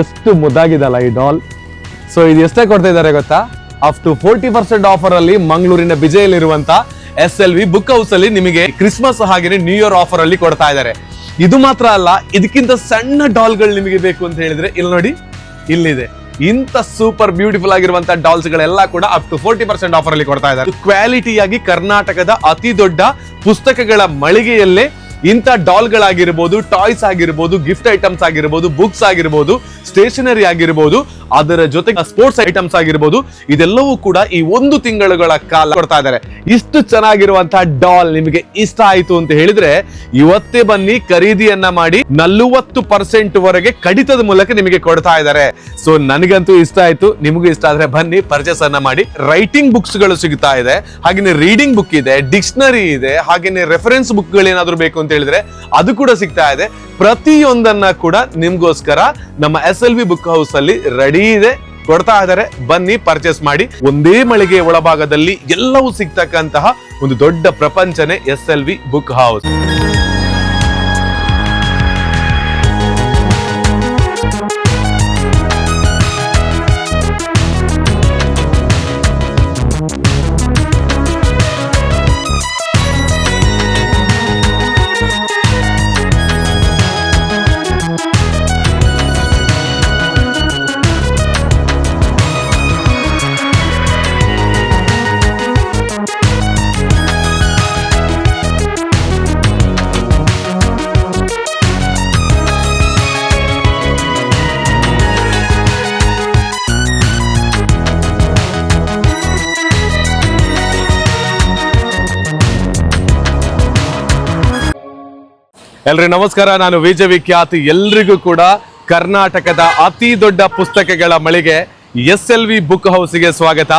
ಎಷ್ಟು ಮುದ್ದಾಗಿದಲ್ಲ ಈ doll so ಇದು ಎಷ್ಟೇ ಕೊಡ್ತಾ ಇದ್ದಾರೆ ಗೊತ್ತಾ? Up to forty percent offer ಅಲ್ಲಿ ಮಂಗಳೂರಿನ ಬಿಜೆಯಲ್ಲಿರುವಂತ S L V book house ಅಲ್ಲಿ ನಿಮಗೆ ಕ್ರಿಸ್ಮಸ್ ಹಾಗೆ ನ್ಯೂ ಇಯರ್ ಆಫರ್ ಅಲ್ಲಿ ಕೊಡ್ತಾ ಇದ್ದಾರೆ. ಇದು ಮಾತ್ರ ಅಲ್ಲ, ಇದಕ್ಕಿಂತ ಸಣ್ಣ ಡಾಲ್ಗಳು ನಿಮಗೆ ಬೇಕು ಅಂತ ಹೇಳಿದ್ರೆ, ಇಲ್ಲಿ ನೋಡಿ, ಇಲ್ಲಿದೆ. ಇಂಥ ಸೂಪರ್ ಬ್ಯೂಟಿಫುಲ್ ಆಗಿರುವಂತಹ ಡಾಲ್ಸ್ ಗಳೆಲ್ಲ ಕೂಡ up to forty percent offer ಅಲ್ಲಿ ಕೊಡ್ತಾ ಇದ್ದಾರೆ. ಕ್ವಾಲಿಟಿಯಾಗಿ ಕರ್ನಾಟಕದ ಅತಿ ದೊಡ್ಡ ಪುಸ್ತಕಗಳ ಮಳಿಗೆಯಲ್ಲೇ ಇಂಥ ಡಾಲ್ಗಳಾಗಿರ್ಬೋದು ಟಾಯ್ಸ್ ಆಗಿರ್ಬೋದು ಗಿಫ್ಟ್ ಐಟಮ್ಸ್ ಆಗಿರ್ಬೋದು ಬುಕ್ಸ್ ಆಗಿರ್ಬೋದು ಸ್ಟೇಷನರಿ ಆಗಿರ್ಬೋದು ಅದರ ಜೊತೆಗೆ ಸ್ಪೋರ್ಟ್ಸ್ ಐಟಮ್ಸ್ ಆಗಿರ್ಬೋದು, ಇದೆಲ್ಲವೂ ಕೂಡ ಈ ಒಂದು ತಿಂಗಳುಗಳ ಕಾಲ ಕೊಡ್ತಾ ಇದ್ದಾರೆ. ಇಷ್ಟು ಚೆನ್ನಾಗಿರುವಂತಹ ಡಾಲ್ ನಿಮಗೆ ಇಷ್ಟ ಆಯ್ತು ಅಂತ ಹೇಳಿದ್ರೆ, ಇವತ್ತೇ ಬನ್ನಿ, ಖರೀದಿಯನ್ನ ಮಾಡಿ ನಲವತ್ತು ಪರ್ಸೆಂಟ್ ವರೆಗೆ ಕಡಿತದ ಮೂಲಕ ನಿಮಗೆ ಕೊಡ್ತಾ ಇದ್ದಾರೆ. ಸೊ ನನಗಂತೂ ಇಷ್ಟ ಆಯ್ತು, ನಿಮಗೂ ಇಷ್ಟ ಆದ್ರೆ ಬನ್ನಿ ಪರ್ಚೇಸ್ ಅನ್ನ ಮಾಡಿ ರೈಟಿಂಗ್ ಬುಕ್ಸ್ಗಳು ಸಿಗ್ತಾ ಇದೆ. ಹಾಗೇನೆ ರೀಡಿಂಗ್ ಬುಕ್ ಇದೆ ಡಿಕ್ಷನರಿ ಇದೆ, ಹಾಗೇನೆ ರೆಫರೆನ್ಸ್ ಬುಕ್ ಗಳೇನಾದ್ರೂ ಬೇಕು ಅಂತ ಹೇಳಿದ್ರೆ, ಅದು ಕೂಡ ಸಿಗ್ತಾ ಇದೆ. ಪ್ರತಿಯೊಂದನ್ನ ಕೂಡ ನಿಮ್ಗೋಸ್ಕರ ನಮ್ಮ S L V book house ಅಲ್ಲಿ ರೆಡಿ ಇದೆ. ಕೊಡ್ತಾ ಇದ್ದಾರೆ. ಬನ್ನಿ ಪರ್ಚೇಸ್ ಮಾಡಿ. ಒಂದೇ ಮಳಿಗೆ ಒಳಭಾಗದಲ್ಲಿ ಎಲ್ಲವೂ ಸಿಗ್ತಕ್ಕಂತಹ ಒಂದು ದೊಡ್ಡ ಪ್ರಪಂಚನೇ S L V book house ಎಲ್ರಿ, ನಮಸ್ಕಾರ. ನಾನು ವಿಜಯ ವಿಖ್ಯಾತಿ. ಎಲ್ರಿಗೂ ಕೂಡ ಕರ್ನಾಟಕದ ಅತಿ ದೊಡ್ಡ ಪುಸ್ತಕಗಳ ಮಳಿಗೆ ಎಸ್ ಎಲ್ ವಿ ಬುಕ್ ಹೌಸ್ಗೆ ಸ್ವಾಗತ.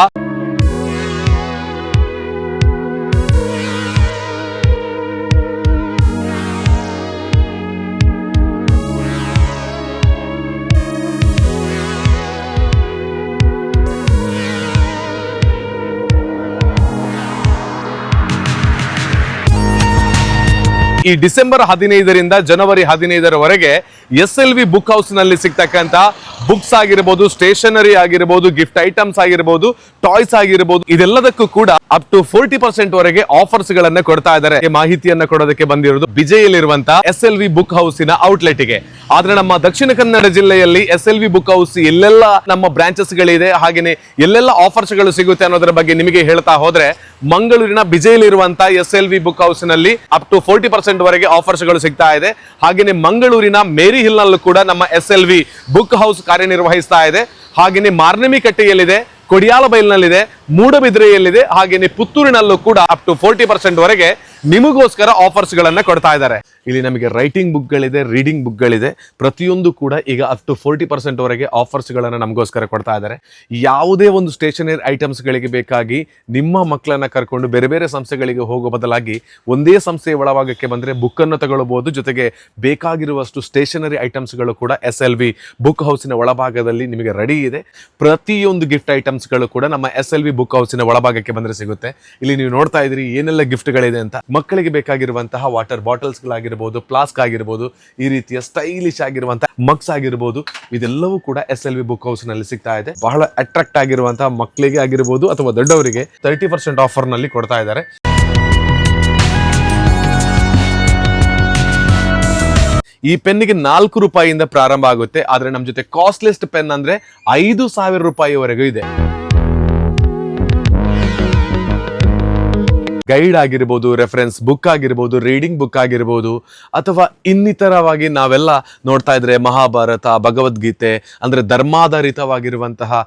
ಈ ಡಿಸೆಂಬರ್ ಹದಿನೈದರಿಂದ ಜನವರಿ ಹದಿನೈದರವರೆಗೆ ಎಸ್ ಎಲ್ ವಿ ಬುಕ್ ಹೌಸ್ನಲ್ಲಿ ಸಿಗ್ತಕ್ಕಂತ ಬುಕ್ಸ್ ಆಗಿರ್ಬೋದು ಸ್ಟೇಷನರಿ ಆಗಿರ್ಬೋದು ಗಿಫ್ಟ್ ಐಟಮ್ಸ್ ಆಗಿರ್ಬೋದು ಟಾಯ್ಸ್ ಆಗಿರ್ಬೋದು, ಇದೆಲ್ಲದಕ್ಕೂ ಕೂಡ ಅಪ್ ಟು ಫೋರ್ಟಿ ಪರ್ಸೆಂಟ್ ವರೆಗೆ ಆಫರ್ಸ್ ಗಳನ್ನ ಕೊಡ್ತಾ ಇದ್ದಾರೆ. ಮಾಹಿತಿಯನ್ನ ಕೊಡೋದಕ್ಕೆ ಬಂದಿರೋದು ಬಿಜೆಯಲ್ಲಿರುವಂತಹ ಎಸ್ ಎಲ್ ವಿ ಬುಕ್ ಹೌಸಿನ ಔಟ್ಲೆಟ್ಗೆ. ಆದ್ರೆ ನಮ್ಮ ದಕ್ಷಿಣ ಕನ್ನಡ ಜಿಲ್ಲೆಯಲ್ಲಿ S L V book house ಎಲ್ಲೆಲ್ಲ ನಮ್ಮ ಬ್ರಾಂಚಸ್ ಗಳಿದೆ, ಹಾಗೇನೆ ಎಲ್ಲೆಲ್ಲ ಆಫರ್ಸ್ಗಳು ಸಿಗುತ್ತೆ ಅನ್ನೋದರ ಬಗ್ಗೆ ನಿಮಗೆ ಹೇಳ್ತಾ ಹೋದ್ರೆ, ಮಂಗಳೂರಿನ ಬಿಜೆಯಲ್ಲಿರುವಂತಹ ಎಸ್ ಎಲ್ ವಿ ಬುಕ್ ಹೌಸ್ನಲ್ಲಿ ಅಪ್ ಟು ಫೋರ್ಟಿ ಪರ್ಸೆಂಟ್ ವರೆಗೆ ಆಫರ್ಸ್ಗಳು ಸಿಗ್ತಾ ಇದೆ. ಹಾಗೇನೆ ಮಂಗಳೂರಿನ ಮೇರಿ ಹಿಲ್ ನಲ್ಲೂ ಕೂಡ ನಮ್ಮ S L V book house ಕಾರ್ಯನಿರ್ವಹಿಸ್ತಾ ಇದೆ. ಹಾಗೇನೆ ಮಾರ್ನಮಿ ಕಟ್ಟೆಯಲ್ಲಿದೆ ಕೊಡಿಯಾಲ ಬೈಲ್ನಲ್ಲಿದೆ ಮೂಡಬಿದ್ರೆಯಲ್ಲಿದೆ, ಹಾಗೇನೆ ಪುತ್ತೂರಿನಲ್ಲೂ ಕೂಡ ಅಪ್ ಟು ಫೋರ್ಟಿ ಪರ್ಸೆಂಟ್ ವರೆಗೆ ನಿಮಗೋಸ್ಕರ ಆಫರ್ಸ್ ಗಳನ್ನ ಕೊಡ್ತಾ ಇದ್ದಾರೆ. ಇಲ್ಲಿ ನಮಗೆ ರೈಟಿಂಗ್ ಬುಕ್ ಗಳಿದೆ ರೀಡಿಂಗ್ ಬುಕ್ ಗಳಿದೆ ಪ್ರತಿಯೊಂದು ಕೂಡ ಈಗ ಅಪ್ ಟು ಫೋರ್ಟಿ ಪರ್ಸೆಂಟ್ ವರೆಗೆ ಆಫರ್ಸ್ ಗಳನ್ನ ನಮಗೋಸ್ಕರ ಕೊಡ್ತಾ ಇದ್ದಾರೆ. ಯಾವುದೇ ಒಂದು ಸ್ಟೇಷನರಿ ಐಟಮ್ಸ್ ಗಳಿಗೆ ಬೇಕಾಗಿ ನಿಮ್ಮ ಮಕ್ಕಳನ್ನ ಕರ್ಕೊಂಡು ಬೇರೆ ಬೇರೆ ಸಂಸ್ಥೆಗಳಿಗೆ ಹೋಗೋ ಬದಲಾಗಿ ಒಂದೇ ಸಂಸ್ಥೆಯ ಒಳಭಾಗಕ್ಕೆ ಬಂದ್ರೆ ಬುಕ್ಕನ್ನು ತಗೊಳ್ಬೋದು ಜೊತೆಗೆ ಬೇಕಾಗಿರುವಷ್ಟು ಸ್ಟೇಷನರಿ ಐಟಮ್ಸ್ಗಳು ಕೂಡ ಎಸ್ ಎಲ್ ವಿ ಬುಕ್ ಹೌಸಿನ ಒಳಭಾಗದಲ್ಲಿ ನಿಮಗೆ ರೆಡಿ ಇದೆ. ಪ್ರತಿಯೊಂದು ಗಿಫ್ಟ್ ಐಟಮ್ಸ್ಗಳು ಕೂಡ ನಮ್ಮ ಎಸ್ ಎಲ್ ವಿ ಬುಕ್ ಹೌಸಿನ ಒಳಭಾಗಕ್ಕೆ ಬಂದ್ರೆ ಸಿಗುತ್ತೆ. ಇಲ್ಲಿ ನೀವು ನೋಡ್ತಾ ಇದ್ದೀರಿ ಏನೆಲ್ಲ ಗಿಫ್ಟ್ಗಳಿದೆ ಅಂತ. ಮಕ್ಕಳಿಗೆ ಬೇಕಾಗಿರುವಂತಹ ವಾಟರ್ ಬಾಟಲ್ಸ್ ಗಳಾಗಿರ್ಬೋದು ಫ್ಲಾಸ್ಕ್ ಆಗಿರ್ಬೋದು, ಈ ರೀತಿಯ ಸ್ಟೈಲಿಶ್ ಆಗಿರುವಂತಹ ಮಗ್ಸ್ ಆಗಿರ್ಬೋದು, ಇದೆಲ್ಲವೂ ಕೂಡ ಎಸ್ ಎಲ್ ವಿ ಬುಕ್ ಹೌಸ್ನಲ್ಲಿ ಸಿಗ್ತಾ ಇದೆ. ಬಹಳ ಅಟ್ರಾಕ್ಟ್ ಆಗಿರುವಂತಹ ಮಕ್ಕಳಿಗೆ ಆಗಿರ್ಬೋದು ಅಥವಾ ದೊಡ್ಡವರಿಗೆ ತರ್ಟಿ ಪರ್ಸೆಂಟ್ ಆಫರ್ನಲ್ಲಿ ಕೊಡ್ತಾ ಇದ್ದಾರೆ. ಈ ಪೆನ್ನಿಗೆ ನಾಲ್ಕು ರೂಪಾಯಿಯಿಂದ ಪ್ರಾರಂಭ ಆಗುತ್ತೆ. ಆದ್ರೆ ನಮ್ಮ ಜೊತೆ ಕಾಸ್ಟ್ಲೆಸ್ಟ್ ಪೆನ್ ಅಂದ್ರೆ ಐದು ಸಾವಿರ ರೂಪಾಯಿವರೆಗೂ ಇದೆ. ಗೈಡ್ ಆಗಿರ್ಬೋದು ರೆಫರೆನ್ಸ್ ಬುಕ್ ಆಗಿರ್ಬೋದು ರೀಡಿಂಗ್ ಬುಕ್ ಆಗಿರ್ಬೋದು, ಅಥವಾ ಇನ್ನಿತರವಾಗಿ ನಾವೆಲ್ಲ ನೋಡ್ತಾ ಇದ್ರೆ ಮಹಾಭಾರತ, ಭಗವದ್ಗೀತೆ, ಅಂದ್ರೆ ಧರ್ಮಾಧಾರಿತವಾಗಿರುವಂತಹ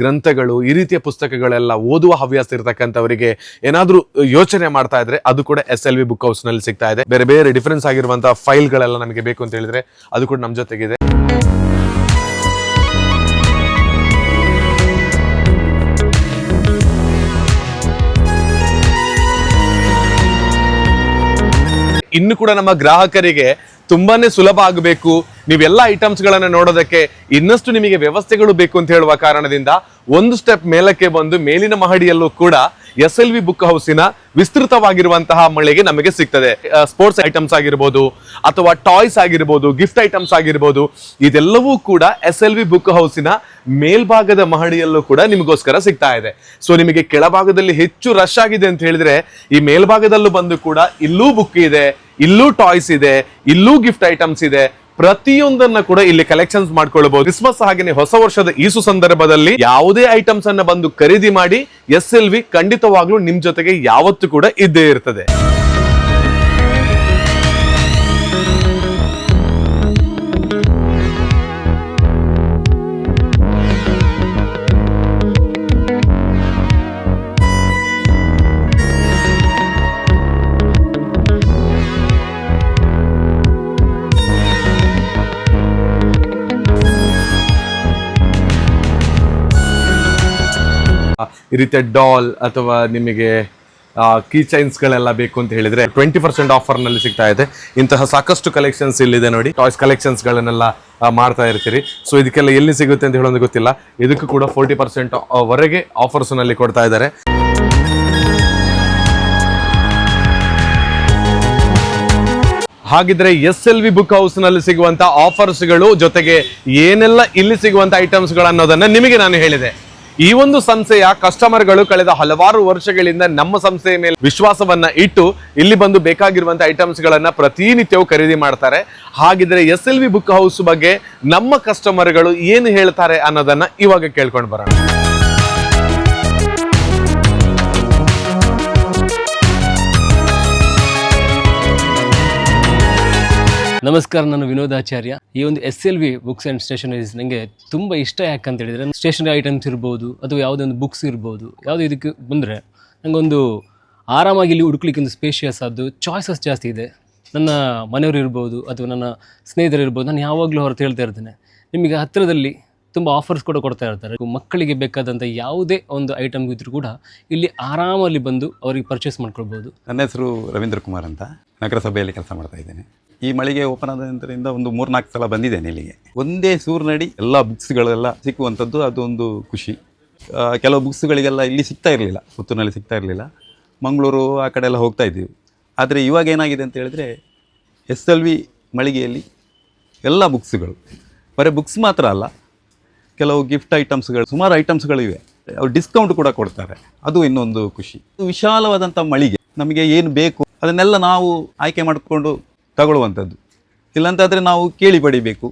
ಗ್ರಂಥಗಳು, ಈ ರೀತಿಯ ಪುಸ್ತಕಗಳೆಲ್ಲ ಓದುವ ಹವ್ಯಾಸ ಇರತಕ್ಕಂಥವರಿಗೆ ಏನಾದರೂ ಯೋಚನೆ ಮಾಡ್ತಾ ಇದ್ರೆ ಅದು ಕೂಡ ಎಸ್ ಎಲ್ ವಿ ಬುಕ್ ಹೌಸ್ನಲ್ಲಿ ಸಿಗ್ತಾ ಇದೆ. ಬೇರೆ ಬೇರೆ ಡಿಫರೆನ್ಸ್ ಆಗಿರುವಂತಹ ಫೈಲ್ಗಳೆಲ್ಲ ನಮಗೆ ಬೇಕು ಅಂತ ಹೇಳಿದ್ರೆ ಅದು ಕೂಡ ನಮ್ಮ ಜೊತೆಗಿದೆ. ಇನ್ನು ಕೂಡ ನಮ್ಮ ಗ್ರಾಹಕರಿಗೆ ತುಂಬಾನೇ ಸುಲಭ ಆಗಬೇಕು. ನೀವೆಲ್ಲ ಐಟಮ್ಸ್ ಗಳನ್ನ ನೋಡೋದಕ್ಕೆ ಇನ್ನಷ್ಟು ನಿಮಗೆ ವ್ಯವಸ್ಥೆಗಳು ಬೇಕು ಅಂತ ಹೇಳುವ ಕಾರಣದಿಂದ ಒಂದು ಸ್ಟೆಪ್ ಮೇಲಕ್ಕೆ ಬಂದು ಮೇಲಿನ ಮಹಡಿಯಲ್ಲೂ ಕೂಡ ಎಸ್ ಎಲ್ ವಿ ಬುಕ್ ಹೌಸಿನ ವಿಸ್ತೃತವಾಗಿರುವಂತಹ ಮಳಿಗೆ ನಮಗೆ ಸಿಗ್ತದೆ. ಸ್ಪೋರ್ಟ್ಸ್ ಐಟಮ್ಸ್ ಆಗಿರ್ಬೋದು ಅಥವಾ ಟಾಯ್ಸ್ ಆಗಿರ್ಬೋದು ಗಿಫ್ಟ್ ಐಟಮ್ಸ್ ಆಗಿರ್ಬೋದು, ಇದೆಲ್ಲವೂ ಕೂಡ ಎಸ್ ಎಲ್ ವಿ ಬುಕ್ ಹೌಸಿನ ಮೇಲ್ಭಾಗದ ಮಹಡಿಯಲ್ಲೂ ಕೂಡ ನಿಮಗೋಸ್ಕರ ಸಿಗ್ತಾ ಇದೆ. ಸೊ ನಿಮಗೆ ಕೆಳಭಾಗದಲ್ಲಿ ಹೆಚ್ಚು ರಶ್ ಆಗಿದೆ ಅಂತ ಹೇಳಿದ್ರೆ, ಈ ಮೇಲ್ಭಾಗದಲ್ಲೂ ಬಂದು ಕೂಡ ಇಲ್ಲೂ ಬುಕ್ ಇದೆ, ಇಲ್ಲೂ ಟಾಯ್ಸ್ ಇದೆ, ಇಲ್ಲೂ ಗಿಫ್ಟ್ ಐಟಮ್ಸ್ ಇದೆ. ಪ್ರತಿಯೊಂದನ್ನ ಕೂಡ ಇಲ್ಲಿ ಕಲೆಕ್ಷನ್ಸ್ ಮಾಡ್ಕೊಳ್ಬಹುದು ಕ್ರಿಸ್ಮಸ್ ಹಾಗೆ ಹೊಸ ವರ್ಷದ ಈಸು ಸಂದರ್ಭದಲ್ಲಿ ಯಾವುದೇ ಐಟಮ್ಸ್ ಅನ್ನ ಬಂದು ಖರೀದಿ ಮಾಡಿ ಎಸ್ ಎಲ್ ವಿ ಖಂಡಿತವಾಗ್ಲೂ ನಿಮ್ ಜೊತೆಗೆ ಯಾವತ್ತು ಕೂಡ ಇದ್ದೇ ಇರ್ತದೆ. ಈ ರೀತಿಯ ಡಾಲ್ ಅಥವಾ ನಿಮಗೆ ಕೀ ಚೈನ್ಸ್ಗಳೆಲ್ಲ ಬೇಕು ಅಂತ ಹೇಳಿದ್ರೆ ಟ್ವೆಂಟಿ ಪರ್ಸೆಂಟ್ ಆಫರ್ನಲ್ಲಿ ಸಿಗ್ತಾ ಇದೆ. ಇಂತಹ ಸಾಕಷ್ಟು ಕಲೆಕ್ಷನ್ಸ್ ಇಲ್ಲಿದೆ ನೋಡಿ. ಟಾಯ್ಸ್ ಕಲೆಕ್ಷನ್ಸ್ಗಳನ್ನೆಲ್ಲ ಮಾಡ್ತಾ ಇರ್ತೀರಿ. ಸೊ ಇದಕ್ಕೆಲ್ಲ ಎಲ್ಲಿ ಸಿಗುತ್ತೆ ಅಂತ ಹೇಳೋದು ಗೊತ್ತಿಲ್ಲ. ಇದಕ್ಕೂ ಕೂಡ ಫೋರ್ಟಿ ಪರ್ಸೆಂಟ್ ವರೆಗೆ ಆಫರ್ಸ್ನಲ್ಲಿ ಕೊಡ್ತಾ ಇದ್ದಾರೆ. ಹಾಗಿದ್ರೆ ಎಸ್ ಎಲ್ ವಿ ಬುಕ್ ಹೌಸ್ನಲ್ಲಿ ಸಿಗುವಂತ ಆಫರ್ಸ್ಗಳು ಜೊತೆಗೆ ಏನೆಲ್ಲ ಇಲ್ಲಿ ಸಿಗುವಂತ ಐಟಮ್ಸ್ಗಳು ಅನ್ನೋದನ್ನ ನಿಮಗೆ ನಾನು ಹೇಳಿದೆ. ಈ ಒಂದು ಸಂಸ್ಥೆಯ ಕಸ್ಟಮರ್ಗಳು ಕಳೆದ ಹಲವಾರು ವರ್ಷಗಳಿಂದ ನಮ್ಮ ಸಂಸ್ಥೆಯ ಮೇಲೆ ವಿಶ್ವಾಸವನ್ನ ಇಟ್ಟು ಇಲ್ಲಿ ಬಂದು ಬೇಕಾಗಿರುವಂತಹ ಐಟಮ್ಸ್ ಗಳನ್ನ ಪ್ರತಿನಿತ್ಯವೂ ಖರೀದಿ ಮಾಡ್ತಾರೆ. ಹಾಗಿದ್ರೆ S L V book house ಬಗ್ಗೆ ನಮ್ಮ ಕಸ್ಟಮರ್ಗಳು ಏನು ಹೇಳ್ತಾರೆ ಅನ್ನೋದನ್ನ ಇವಾಗ ಕೇಳ್ಕೊಂಡು ಬರೋಣ. ನಮಸ್ಕಾರ, ನಾನು ವಿನೋದಾಚಾರ್ಯ ಈ ಒಂದು S L V books and stationeries ನನಗೆ ತುಂಬ ಇಷ್ಟ ಯಾಕಂತ ಹೇಳಿದರೆ ಸ್ಟೇಷನರಿ ಐಟಮ್ಸ್ ಇರ್ಬೋದು ಅಥವಾ ಯಾವುದೇ ಒಂದು ಬುಕ್ಸ್ ಇರ್ಬೋದು. ಯಾವುದೇ ಇದಕ್ಕೆ ಬಂದರೆ ನನಗೊಂದು ಆರಾಮಾಗಿ ಇಲ್ಲಿ ಹುಡುಕ್ಲಿಕ್ಕೆ ಒಂದು ಸ್ಪೇಷಿಯಸ್ ಆದ್ದು ಚಾಯ್ಸಸ್ ಜಾಸ್ತಿ ಇದೆ. ನನ್ನ ಮನೆಯವರು ಇರ್ಬೋದು ಅಥವಾ ನನ್ನ ಸ್ನೇಹಿತರು ಇರ್ಬೋದು, ನಾನು ಯಾವಾಗಲೂ ಹೊರತು ಹೇಳ್ತಾ ಇರ್ತೇನೆ. ನಿಮಗೆ ಹತ್ತಿರದಲ್ಲಿ ತುಂಬ ಆಫರ್ಸ್ ಕೂಡ ಕೊಡ್ತಾ ಇರ್ತಾರೆ. ಮಕ್ಕಳಿಗೆ ಬೇಕಾದಂಥ ಯಾವುದೇ ಒಂದು ಐಟಮ್ ಇದ್ರೂ ಕೂಡ ಇಲ್ಲಿ ಆರಾಮಲ್ಲಿ ಬಂದು ಅವರಿಗೆ ಪರ್ಚೇಸ್ ಮಾಡ್ಕೊಳ್ಬೋದು. ನನ್ನ ಹೆಸರು ರವೀಂದ್ರ ಕುಮಾರ್ ಅಂತ. ನಗರಸಭೆಯಲ್ಲಿ ಕೆಲಸ ಮಾಡ್ತಾ ಇದ್ದೇನೆ. ಈ ಮಳಿಗೆ ಓಪನ್ ಆದ ನಂತರದಿಂದ ಒಂದು ಮೂರ್ನಾಲ್ಕು ಸಲ ಬಂದಿದ್ದೇನೆ ಇಲ್ಲಿಗೆ ಒಂದೇ ಸೂರ್ನಡಿ ಎಲ್ಲ ಬುಕ್ಸ್ಗಳೆಲ್ಲ ಸಿಕ್ಕುವಂಥದ್ದು ಅದೊಂದು ಖುಷಿ. ಕೆಲವು ಬುಕ್ಸ್ಗಳಿಗೆಲ್ಲ ಇಲ್ಲಿ ಸಿಗ್ತಾ ಇರಲಿಲ್ಲ, ಪುತ್ತೂರಿನಲ್ಲಿ ಸಿಗ್ತಾ ಇರಲಿಲ್ಲ. ಮಂಗಳೂರು ಆ ಕಡೆ ಎಲ್ಲ ಹೋಗ್ತಾ ಇದ್ದೀವಿ ಆದರೆ ಇವಾಗ ಏನಾಗಿದೆ ಅಂತ ಹೇಳಿದ್ರೆ ಎಸ್ ಎಲ್ ವಿ ಮಳಿಗೆಯಲ್ಲಿ ಎಲ್ಲ ಬುಕ್ಸ್ಗಳು ಬರೀ ಬುಕ್ಸ್ ಮಾತ್ರ ಅಲ್ಲ, ಕೆಲವು ಗಿಫ್ಟ್ ಐಟಮ್ಸ್ಗಳು ಸುಮಾರು ಐಟಮ್ಸ್ಗಳಿವೆ ಅವ್ರು ಡಿಸ್ಕೌಂಟ್ ಕೂಡ ಕೊಡ್ತಾರೆ. ಅದು ಇನ್ನೊಂದು ಖುಷಿ. ವಿಶಾಲವಾದಂಥ ಮಳಿಗೆ. ನಮಗೆ ಏನು ಬೇಕು ಅದನ್ನೆಲ್ಲ ನಾವು ಆಯ್ಕೆ ಮಾಡಿಕೊಂಡು ತಗೊಳ್ಳುವಂಥದ್ದು. ಇಲ್ಲಂತಾದರೆ ನಾವು ಕೇಳಿ ಪಡಿಬೇಕು.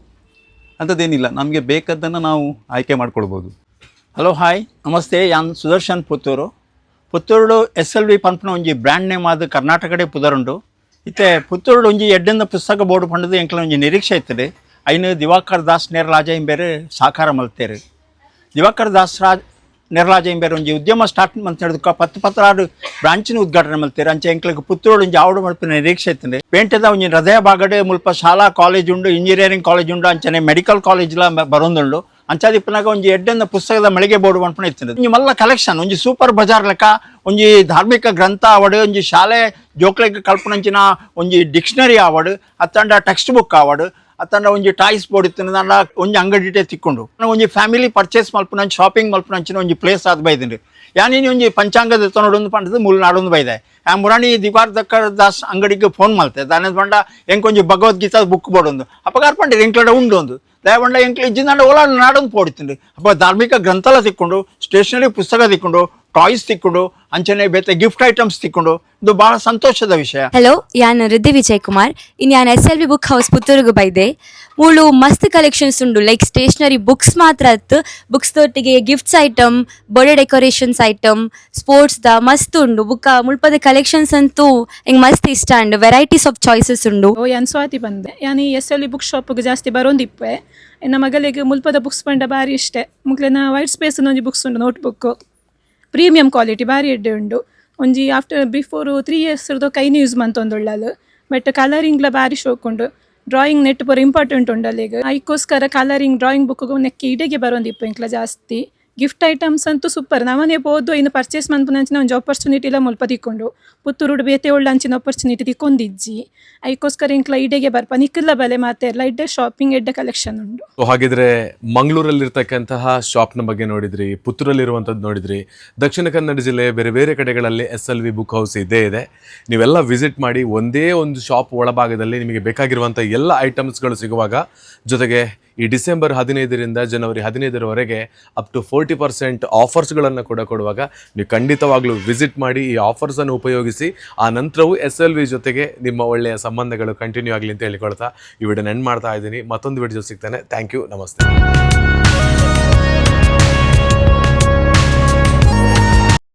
ಅಂಥದ್ದೇನಿಲ್ಲ, ನಮಗೆ ಬೇಕಾದ್ದನ್ನು ನಾವು ಆಯ್ಕೆ ಮಾಡ್ಕೊಳ್ಬೋದು. ಹಲೋ ಹಾಯ್ ನಮಸ್ತೆ, ಯಾನ್ Sudarshan Puttur. Puttur S L V ಪಂಪ್ನ ಒಂಜಿ ಬ್ರ್ಯಾಂಡ್ ನೇಮ್ ಆದ ಕರ್ನಾಟಕಡೆ ಪುದರುಂಡು. ಇತ್ತೆ ಪುತ್ತೂರು ಒಂಜಿ ಎಡ್ಡಿಂದ ಪುಸ್ತಕ ಬೋರ್ಡ್ ಪಂಡದು ಎಂಕ್ಲ ಒಂಜಿ ನಿರೀಕ್ಷೆ ಇತ್ತದೆ. ಐನು ದಿವಾಕರ್ ದಾಸ್ ನೇರಲಾಜ ಎಂಬೇರೆ ಸಾಕಾರ ಮಲ್ತೇರು. ದಿವಾಕರ್ ದಾಸ್ ರಾಜ್ ನೇರಲಾಜ ಇಂಬೇರು ಒಂಜಿ ಉದ್ಯಮ ಸ್ಟಾರ್ಟ್ ಹೇಳಿದಕ್ಕ ಪತ್ತು ಪತ್ತಾರು ಬ್ರಾಂಚಿನ ಉದ್ಘಾಟನೆ ಮಲ್ತೇರು ಅಂಚೆ ಎಂಕ್ಲಿಗೆ ಪುತ್ತೂರು ಒಂಜಿ ಆವಡು ಮಲ್ಪಿನ ನಿರೀಕ್ಷೆ ಇತ್ತದೆ ಪೇಂಟದ ಒಂಜಿ ಹೃದಯ ಬಾಗಡೆ ಮುಲ್ಪ ಶಾಲಾ ಕಾಲೇಜ್ ಉಂಡು ಇಂಜಿನಿಯರಿಂಗ್ ಕಾಲೇಜ್ ಉಂಡು, ಅಂಚನೆ ಮೆಡಿಕಲ್ ಕಾಲೇಜ್ಲ ಬರೊಂದುಂಡು. ಅಂಚಾದಿಪ್ಪನಾಗ ಒಂಜಿ ಎಡ್ಡೆಂದ ಪುಸ್ತಕದ ಮಳಿಗೆ ಬೋರ್ಡ್ ಪನ್ಪುಣ ಇರ್ತದೆ ಮಲ್ಲ ಕಲೆಕ್ಷನ್ ಒಂಜಿ ಸೂಪರ್ ಬಜಾರ್ ಲೆಕ್ಕ ಒಂಜಿ ಧಾರ್ಮಿಕ ಗ್ರಂಥ ಆವಡ್ ಒಂಜಿ ಶಾಲೆ ಜೋಕ್ಲೆಗ್ ಕಲ್ಪನಂಚಿನ ಒಂಜಿ ಡಿಕ್ಷನರಿ ಆವಡ್ ಅತ್ತಂಡ ಟೆಕ್ಸ್ಟ್ ಬುಕ್ ಆವಡ್ ಅತ್ತಂಡ ಒಂಜಿ ಟಾಯ್ಸ್ ಬೋರ್ಡ್ ಇತ್ತು ನಂಡ ಒಂಜಿ ಅಂಗಡಿಟೆ ತಿಕ್ಕೊಂಡು. ಒಂಜಿ ಫ್ಯಾಮಿಲಿ ಪರ್ಚೇಸ್ ಮಲ್ಪುನಂಚಿ ಶಾಪಿಂಗ್ ಮಲ್ಪುನಂಚಿನ ಒಂಜಿ ಪ್ಲೇಸ್ ಆದ್ ಬೈದಿಂಡು ಯಾನಿ ಒಂಜಿ ಪಂಚಾಂಗದ ತೊನೊಡೊಂದು ಪಂಡದು ಮೂಲ ನಾಡೊಂದು ಬೈದೆ. ಆ ಮುರಾಣಿ ದಿವಾರ್ ದಕ್ಕರ್ ದಾಸ್ ಅಂಗಡಿಗೆ ಫೋನ್ ಮಲ್ತೆ. ದಾನದ ಪಂಡ ಎಂಕೊಂಜಿ ಭಗವದ್ಗೀತಾ ಬುಕ್ ಬೋಡೊಂದು. ಅಪಗಾರ ಪಂಡ ಎಂಕ್ಲಡ ಉಂಡು ಒಂದು ದಯವಂಡ ಎಂಕ್ಲ ಇಜ್ಜಿಂದ ಓಲಾ ನಾಡೊಂದು ಪೋಡಿತ್ತುಂಡು ಅಪ್ಪ ಧಾರ್ಮಿಕ ಗ್ರಂಥಾಲ ತಿಕ್ಕೊಂಡು ಸ್ಟೇಷನರಿ ಪುಸ್ತಕ ತಿಕ್ಕೊಂಡು ಟಾಯ್ಸ್ ತಿಕ್ಕೊಂಡು ಅಂಚನೆ ಬೇತೆ ಗಿಫ್ಟ್ ಐಟಮ್ಸ್ ತಿಕ್ಕೊಂಡು ಇದು ಬಹಳ ಸಂತೋಷದ ವಿಷಯ. ಹಲೋ ಯಾನ್ ರಿದ್ದಿ ವಿಜಯ್ ಕುಮಾರ್ ಇನ್ ಯಾನ್ S L V book house ಪುತ್ತೂರುಗು ಬೈದೆ. ಮೂಳು ಮಸ್ತ್ ಕಲೆಕ್ಷನ್ಸ್ ಉಂಡು ಲೈಕ್ ಸ್ಟೇಷನರಿ ಬುಕ್ಸ್ ಮಾತ್ರ ಅತ್ತು. Books ತೊಟ್ಟಿಗೆ gifts item birthday decorations item sports the ಮಸ್ತ್ ಉಂಡು. ಬುಕ್ಕ ಮುಳ್ಪದ ಕಲೆಕ್ಷನ್ಸ್ ಅಂತೂ ಹೆಂಗ್ ಮಸ್ತ್ ಇಷ್ಟ ಅಂಡ್ ವೆರೈಟೀಸ್ ಆಫ್ ಚಾಯ್ಸಸ್ ಉಂಡು. ಓ ಯಾನ್ ಸ್ವಾತಿ ಬಂದೆ. ಯಾನಿ ಎಸ್ ಎಲ್ ಬುಕ್ ಶಾಪ್ಗೆ ಜಾಸ್ತಿ ಬರೋಂದಿಪ್ಪೆ ಇನ್ನ ಮಗಳಿಗೆ ಮುಲ್ಪದ ಬುಕ್ಸ್ ಪಂಡ ಬಾರಿ ಇಷ್ಟೆ. ಮುಕ್ಲೆನ ವೈಟ್ ಸ್ಪೇಸ್ ಒಂಜಿ ಬುಕ್ಸ್ ಉಂಡು ನೋಟ್ ಬುಕ್ ಪ್ರೀಮಿಯಂ ಕ್ವಾಲಿಟಿ ಬಾರಿ ಎಡ್ಡೆ ಉಂಡು ಒಂಜಿ ಆಫ್ಟರ್ ಬಿಫೋರ್ ತ್ರೀ ಇಯರ್ಸ್ ಕೈನ ಯೂಸ್ ಮಂತೊಂದುಳ್ಳಲು ಬಟ್ ಕಲರಿಂಗ್ಲ ಬಾರಿ ಶೋಕುಂಡು ಡ್ರಾಯಿಂಗ್ ನೆಟ್ ಪೂರ ಇಂಪಾರ್ಟೆಂಟ್ ಉಂಡಲ್ಲ ಈಗ. ಐಕೋಸ್ಕರ ಕಲರಿಂಗ್ ಡ್ರಾಯಿಂಗ್ ಬುಕ್ ನೆಕ್ಕಿ ಇಡೆಗೆ ಬರೋಂದಿಪ್ಪು ಇಂಕ್ಲ ಜಾಸ್ತಿ. ಗಿಫ್ಟ್ ಐಟಮ್ಸ್ ಅಂತೂ ಸೂಪರ್ ನವನೇ ಬೋದು ಇನ್ನು ಪರ್ಚೇಸ್ ಮನ್ಪುನಂಚಿನ ಒಂಜಿ ಆಪರ್ಚುನಿಟಿ ಎಲ್ಲ ಮುಲ್ಪ ತಿಕ್ಕೊಂಡು ಪುತ್ತೂರುಡು ಬೇತೆ ಉಳ್ಳ ಅಂಚಿನ ಆಪರ್ಚುನಿಟಿ ತಿಕ್ಕೊಂದಿಜ್ಜಿ ಅದಕ್ಕೋಸ್ಕರ ಇಂಕ್ಲ ಇಡೆಗೆ ಬರ್ಪ. ನಿಕ್ಕಿಲ್ಲ ಬಲೆ ಮಾತೆ ಎಲ್ಲ ಇಡ್ಡೆ ಶಾಪಿಂಗ್ ಎಡ್ಡೆ ಕಲೆಕ್ಷನ್ ಉಂಟು. ಸೊ ಹಾಗಿದ್ರೆ ಮಂಗಳೂರಲ್ಲಿರ್ತಕ್ಕಂತಹ ಶಾಪ್ನ ಬಗ್ಗೆ ನೋಡಿದ್ರಿ, ಪುತ್ತೂರಲ್ಲಿರುವಂಥದ್ದು ನೋಡಿದ್ರಿ, ದಕ್ಷಿಣ ಕನ್ನಡ ಜಿಲ್ಲೆಯ ಬೇರೆ ಬೇರೆ ಕಡೆಗಳಲ್ಲಿ S L V book house ಇದೇ ಇದೆ. ನೀವೆಲ್ಲ ವಿಸಿಟ್ ಮಾಡಿ ಒಂದೇ ಒಂದು ಶಾಪ್ ಒಳಭಾಗದಲ್ಲಿ ನಿಮಗೆ ಬೇಕಾಗಿರುವಂಥ ಎಲ್ಲ ಐಟಮ್ಸ್ಗಳು ಸಿಗುವಾಗ ಜೊತೆಗೆ ಈ ಡಿಸೆಂಬರ್ ಹದಿನೈದರಿಂದ ಜನವರಿ ಹದಿನೈದರವರೆಗೆ ಅಪ್ ಟು ಫೋರ್ಟಿ ಪರ್ಸೆಂಟ್ ಆಫರ್ಸ್ಗಳನ್ನು ಕೂಡ ಕೊಡುವಾಗ ನೀವು ಖಂಡಿತವಾಗ್ಲೂ ವಿಸಿಟ್ ಮಾಡಿ ಈ ಆಫರ್ಸನ್ನು ಉಪಯೋಗಿಸಿ, ಆ ನಂತರವೂ ಎಸ್ ಎಲ್ ವಿ ಜೊತೆಗೆ ನಿಮ್ಮ ಒಳ್ಳೆಯ ಸಂಬಂಧಗಳು ಕಂಟಿನ್ಯೂ ಆಗಲಿ ಅಂತ ಹೇಳಿಕೊಳ್ತಾ ಈ ವಿಡಿಯೋ ಎಂಡ್ ಮಾಡ್ತಾ ಇದ್ದೀನಿ. ಮತ್ತೊಂದು ವಿಡಿಯೋ ಸಿಗ್ತಾನೆ. ಥ್ಯಾಂಕ್ ಯು ನಮಸ್ತೆ.